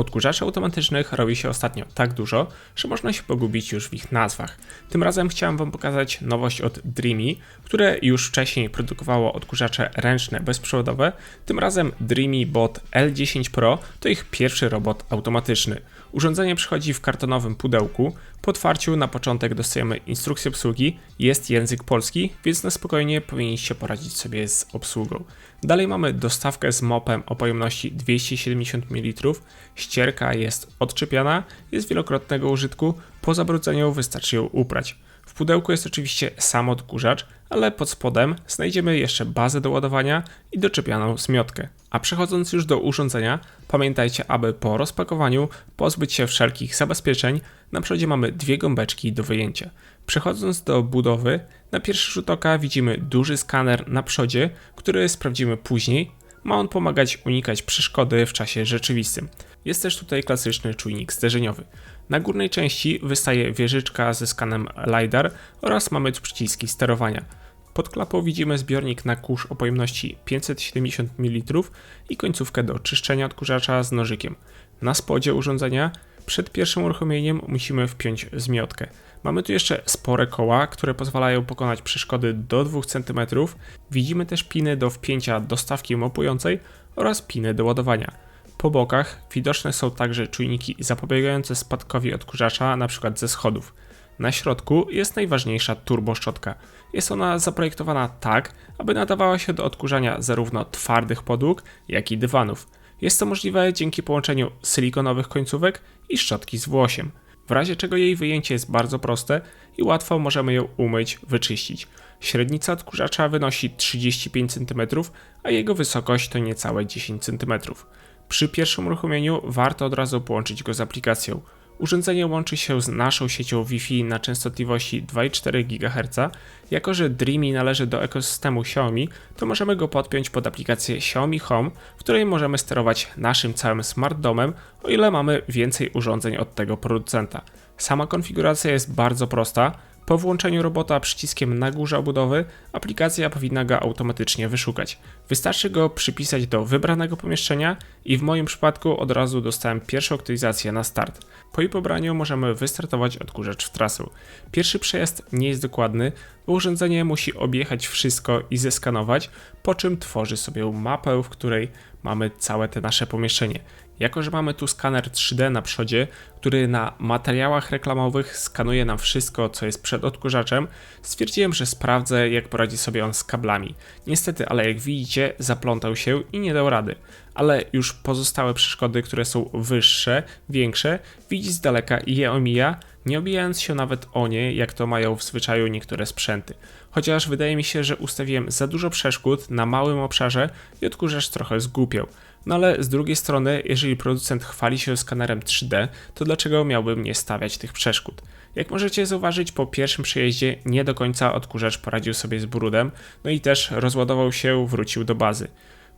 Odkurzaczy automatycznych robi się ostatnio tak dużo, że można się pogubić już w ich nazwach. Tym razem chciałem Wam pokazać nowość od Dreamy, które już wcześniej produkowało odkurzacze ręczne bezprzewodowe. Tym razem Dreamy Bot L10 Pro to ich pierwszy robot automatyczny. Urządzenie przychodzi w kartonowym pudełku. Po otwarciu na początek dostajemy instrukcję obsługi, jest język polski, więc na spokojnie powinniście poradzić sobie z obsługą. Dalej mamy dostawkę z mopem o pojemności 270 ml. Ścierka jest odczepiana, jest wielokrotnego użytku, po zabrudzeniu wystarczy ją uprać. W pudełku jest oczywiście sam odkurzacz, ale pod spodem znajdziemy jeszcze bazę do ładowania i doczepianą zmiotkę. A przechodząc już do urządzenia, pamiętajcie, aby po rozpakowaniu pozbyć się wszelkich zabezpieczeń. Na przodzie mamy dwie gąbeczki do wyjęcia. Przechodząc do budowy, na pierwszy rzut oka widzimy duży skaner na przodzie, który sprawdzimy później. Ma on pomagać unikać przeszkody w czasie rzeczywistym. Jest też tutaj klasyczny czujnik zderzeniowy. Na górnej części wystaje wieżyczka ze skanem LiDAR oraz mamy tu przyciski sterowania. Pod klapą widzimy zbiornik na kurz o pojemności 570 ml i końcówkę do czyszczenia odkurzacza z nożykiem. Na spodzie urządzenia przed pierwszym uruchomieniem musimy wpiąć zmiotkę. Mamy tu jeszcze spore koła, które pozwalają pokonać przeszkody do 2 cm. Widzimy też piny do wpięcia dostawki mopującej oraz piny do ładowania. Po bokach widoczne są także czujniki zapobiegające spadkowi odkurzacza, np. ze schodów. Na środku jest najważniejsza turboszczotka. Jest ona zaprojektowana tak, aby nadawała się do odkurzania zarówno twardych podłóg, jak i dywanów. Jest to możliwe dzięki połączeniu silikonowych końcówek i szczotki z włosiem. W razie czego jej wyjęcie jest bardzo proste i łatwo możemy ją umyć, wyczyścić. Średnica odkurzacza wynosi 35 cm, a jego wysokość to niecałe 10 cm. Przy pierwszym uruchomieniu warto od razu połączyć go z aplikacją. Urządzenie łączy się z naszą siecią Wi-Fi na częstotliwości 2,4 GHz. Jako, że Dreamy należy do ekosystemu Xiaomi, to możemy go podpiąć pod aplikację Xiaomi Home, w której możemy sterować naszym całym smart domem, o ile mamy więcej urządzeń od tego producenta. Sama konfiguracja jest bardzo prosta. Po włączeniu robota przyciskiem na górze obudowy, aplikacja powinna go automatycznie wyszukać. Wystarczy go przypisać do wybranego pomieszczenia i w moim przypadku od razu dostałem pierwszą aktualizację na start. Po jej pobraniu możemy wystartować odkurzacz w trasę. Pierwszy przejazd nie jest dokładny, bo urządzenie musi objechać wszystko i zeskanować, po czym tworzy sobie mapę, w której mamy całe te nasze pomieszczenie. Jako, że mamy tu skaner 3D na przodzie, który na materiałach reklamowych skanuje nam wszystko, co jest przed odkurzaczem, stwierdziłem, że sprawdzę, jak poradzi sobie on z kablami. Niestety, ale jak widzicie, zaplątał się i nie dał rady. Ale już pozostałe przeszkody, które są wyższe, większe, widzi z daleka i je omija, nie obijając się nawet o nie, jak to mają w zwyczaju niektóre sprzęty. Chociaż wydaje mi się, że ustawiłem za dużo przeszkód na małym obszarze i odkurzacz trochę zgłupiał. No ale z drugiej strony, jeżeli producent chwali się skanerem 3D, to dlaczego miałbym nie stawiać tych przeszkód? Jak możecie zauważyć, po pierwszym przejeździe nie do końca odkurzacz poradził sobie z brudem, no i też rozładował się, wrócił do bazy.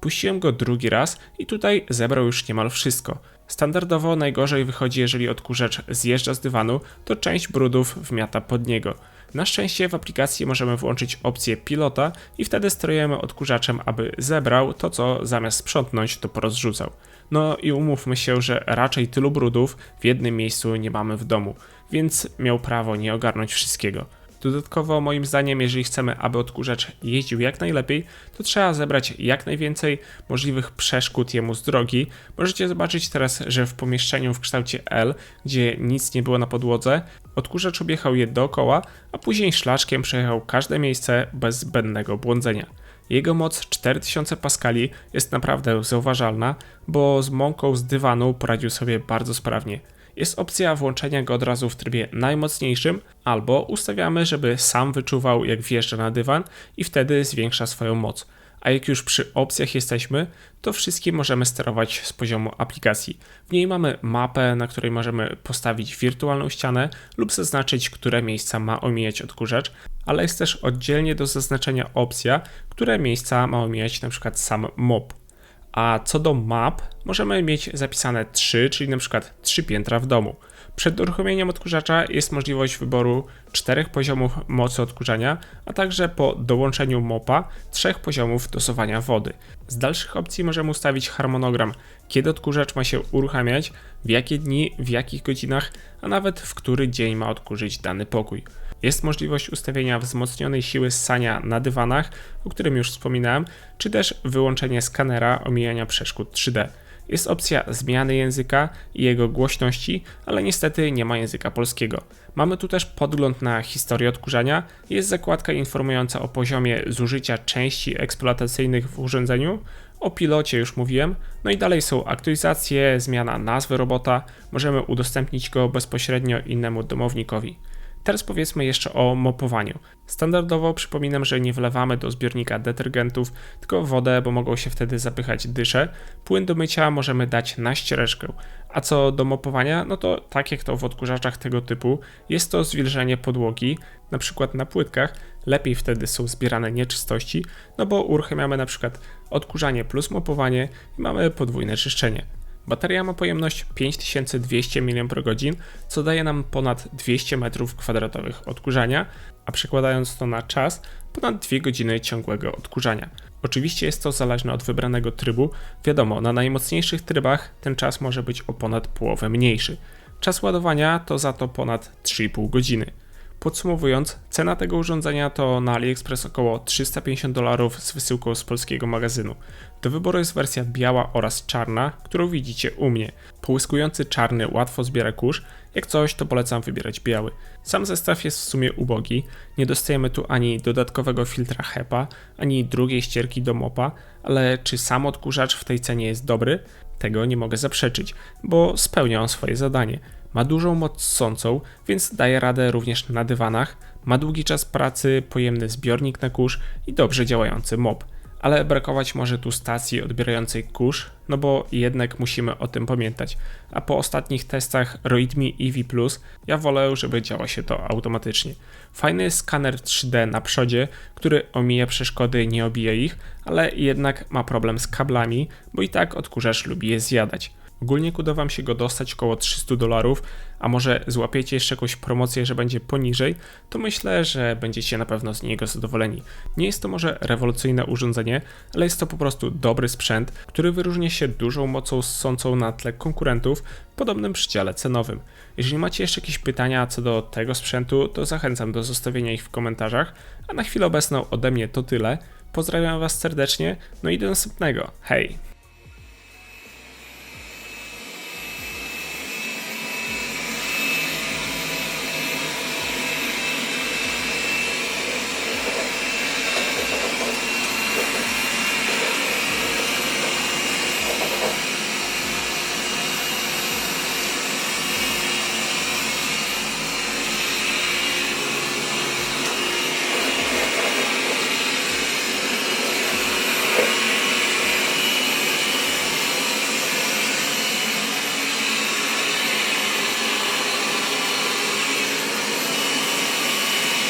Puściłem go drugi raz i tutaj zebrał już niemal wszystko. Standardowo najgorzej wychodzi, jeżeli odkurzacz zjeżdża z dywanu, to część brudów wmiata pod niego. Na szczęście w aplikacji możemy włączyć opcję pilota i wtedy sterujemy odkurzaczem, aby zebrał to, co zamiast sprzątnąć, to porozrzucał. No i umówmy się, że raczej tylu brudów w jednym miejscu nie mamy w domu, więc miał prawo nie ogarnąć wszystkiego. Dodatkowo, moim zdaniem, jeżeli chcemy, aby odkurzacz jeździł jak najlepiej, to trzeba zebrać jak najwięcej możliwych przeszkód jemu z drogi. Możecie zobaczyć teraz, że w pomieszczeniu w kształcie L, gdzie nic nie było na podłodze, odkurzacz objechał je dookoła, a później szlaczkiem przejechał każde miejsce bez zbędnego błądzenia. Jego moc 4000 paskali jest naprawdę zauważalna, bo z mąką z dywanu poradził sobie bardzo sprawnie jest opcja włączenia go od razu w trybie najmocniejszym, albo ustawiamy, żeby sam wyczuwał jak wjeżdża na dywan i wtedy zwiększa swoją moc. A jak już przy opcjach jesteśmy, to wszystkie możemy sterować z poziomu aplikacji. W niej mamy mapę, na której możemy postawić wirtualną ścianę lub zaznaczyć, które miejsca ma omijać odkurzacz, ale jest też oddzielnie do zaznaczenia opcja, które miejsca ma omijać np. sam mop. A co do map, możemy mieć zapisane 3, czyli na przykład 3 piętra w domu. Przed uruchomieniem odkurzacza jest możliwość wyboru czterech poziomów mocy odkurzania, a także po dołączeniu mopa trzech poziomów dosowania wody. Z dalszych opcji możemy ustawić harmonogram, kiedy odkurzacz ma się uruchamiać, w jakie dni, w jakich godzinach, a nawet w który dzień ma odkurzyć dany pokój. Jest możliwość ustawienia wzmocnionej siły ssania na dywanach, o którym już wspominałem, czy też wyłączenie skanera omijania przeszkód 3D. Jest opcja zmiany języka i jego głośności, ale niestety nie ma języka polskiego. Mamy tu też podgląd na historię odkurzania, jest zakładka informująca o poziomie zużycia części eksploatacyjnych w urządzeniu, o pilocie już mówiłem, no i dalej są aktualizacje, zmiana nazwy robota, możemy udostępnić go bezpośrednio innemu domownikowi. Teraz powiedzmy jeszcze o mopowaniu. Standardowo przypominam, że nie wlewamy do zbiornika detergentów, tylko wodę, bo mogą się wtedy zapychać dysze. Płyn do mycia możemy dać na ściereczkę. A co do mopowania, no to tak jak to w odkurzaczach tego typu, jest to zwilżenie podłogi, na przykład na płytkach, lepiej wtedy są zbierane nieczystości, no bo uruchamiamy na przykład odkurzanie plus mopowanie i mamy podwójne czyszczenie. Bateria ma pojemność 5200 mAh, co daje nam ponad 200 m2 odkurzania, a przekładając to na czas, ponad 2 godziny ciągłego odkurzania. Oczywiście jest to zależne od wybranego trybu. Wiadomo, na najmocniejszych trybach ten czas może być o ponad połowę mniejszy. Czas ładowania to za to ponad 3,5 godziny. Podsumowując, cena tego urządzenia to na AliExpress około 350 dolarów z wysyłką z polskiego magazynu. Do wyboru jest wersja biała oraz czarna, którą widzicie u mnie. Połyskujący czarny łatwo zbiera kurz, jak coś to polecam wybierać biały. Sam zestaw jest w sumie ubogi, nie dostajemy tu ani dodatkowego filtra HEPA, ani drugiej ścierki do mopa, ale czy sam odkurzacz w tej cenie jest dobry? Tego nie mogę zaprzeczyć, bo spełnia on swoje zadanie. Ma dużą moc ssącą, więc daje radę również na dywanach, ma długi czas pracy, pojemny zbiornik na kurz i dobrze działający mop. Ale brakować może tu stacji odbierającej kurz, no bo jednak musimy o tym pamiętać. A po ostatnich testach Roidmi EV Plus ja wolę, żeby działa się to automatycznie. Fajny skaner 3D na przodzie, który omija przeszkody, nie obija ich, ale jednak ma problem z kablami, bo i tak odkurzacz lubi je zjadać. Ogólnie uda Wam się go dostać około 300 dolarów, a może złapiecie jeszcze jakąś promocję, że będzie poniżej, to myślę, że będziecie na pewno z niego zadowoleni. Nie jest to może rewolucyjne urządzenie, ale jest to po prostu dobry sprzęt, który wyróżnia się dużą mocą ssącą na tle konkurentów w podobnym przydziale cenowym. Jeżeli macie jeszcze jakieś pytania co do tego sprzętu, to zachęcam do zostawienia ich w komentarzach, a na chwilę obecną ode mnie to tyle. Pozdrawiam Was serdecznie, no i do następnego. Hej!